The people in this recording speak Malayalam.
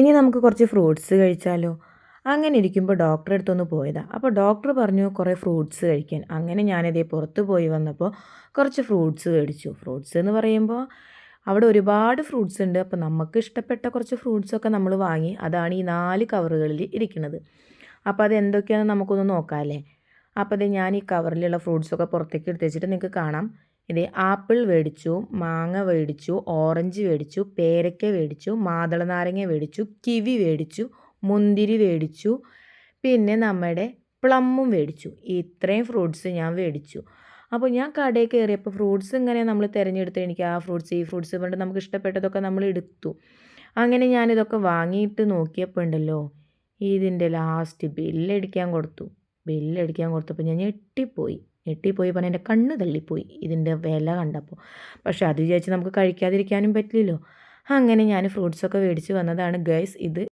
ഇനി നമുക്ക് കുറച്ച് ഫ്രൂട്ട്സ് കഴിച്ചാലോ? അങ്ങനെ ഇരിക്കുമ്പോൾ ഡോക്ടറെ അടുത്തൊന്ന് പോയതാണ് അപ്പോൾ ഡോക്ടർ പറഞ്ഞു കുറേ ഫ്രൂട്ട്സ് കഴിക്കാൻ. അങ്ങനെ ഞാനിതേ പുറത്ത് പോയി വന്നപ്പോൾ കുറച്ച് ഫ്രൂട്ട്സ് മേടിച്ചു. ഫ്രൂട്ട്സ് എന്ന് പറയുമ്പോൾ അവിടെ ഒരുപാട് ഫ്രൂട്ട്സ് ഉണ്ട്. അപ്പോൾ നമുക്ക് ഇഷ്ടപ്പെട്ട കുറച്ച് ഫ്രൂട്ട്സൊക്കെ നമ്മൾ വാങ്ങി അതാണ് ഈ നാല് കവറുകളിൽ ഇരിക്കുന്നത്. അപ്പോൾ അത് എന്തൊക്കെയാണെന്ന് നമുക്കൊന്ന് നോക്കാം അല്ലേ അപ്പോൾ അത് ഞാൻ ഈ കവറിലുള്ള ഫ്രൂട്ട്സൊക്കെ പുറത്തേക്ക് എടുത്ത് വെച്ചിട്ട് നിങ്ങൾക്ക് കാണാം. ഇത് ആപ്പിൾ മേടിച്ചു മാങ്ങ മേടിച്ചു ഓറഞ്ച് മേടിച്ചു പേരക്ക മേടിച്ചു മാതള നാരങ്ങ മേടിച്ചു കിവി മേടിച്ചു മുന്തിരി മേടിച്ചു പിന്നെ നമ്മുടെ പ്ലമ്മും മേടിച്ചു. ഇത്രയും ഫ്രൂട്ട്സ് ഞാൻ മേടിച്ചു. അപ്പോൾ ഞാൻ കടയിൽ കയറിയപ്പോൾ ഫ്രൂട്ട്സ് ഇങ്ങനെ നമ്മൾ തിരഞ്ഞെടുത്ത് എനിക്ക് ആ ഫ്രൂട്ട്സ് ഈ ഫ്രൂട്ട്സ് പറഞ്ഞിട്ട് നമുക്ക് ഇഷ്ടപ്പെട്ടതൊക്കെ നമ്മൾ എടുത്തു. അങ്ങനെ ഞാനിതൊക്കെ വാങ്ങിയിട്ട് നോക്കിയപ്പോൾ ഉണ്ടല്ലോ ഇതിന്റെ ലാസ്റ്റ് ബില്ലടിക്കാൻ കൊടുത്തു. ബില്ലടിക്കാൻ കൊടുത്തപ്പോൾ ഞാൻ ഞെട്ടിപ്പോയി. ഞെട്ടിപ്പോയി പറഞ്ഞാൽ എന്റെ കണ്ണ് തള്ളിപ്പോയി ഇതിന്റെ വില കണ്ടപ്പോൾ. പക്ഷേ അത് വിചാരിച്ച് നമുക്ക് കഴിക്കാതിരിക്കാനും പറ്റില്ലല്ലോ. അങ്ങനെ ഞാൻ ഫ്രൂട്ട്സൊക്കെ മേടിച്ച് വന്നതാണ് ഗൈസ് ഇത്.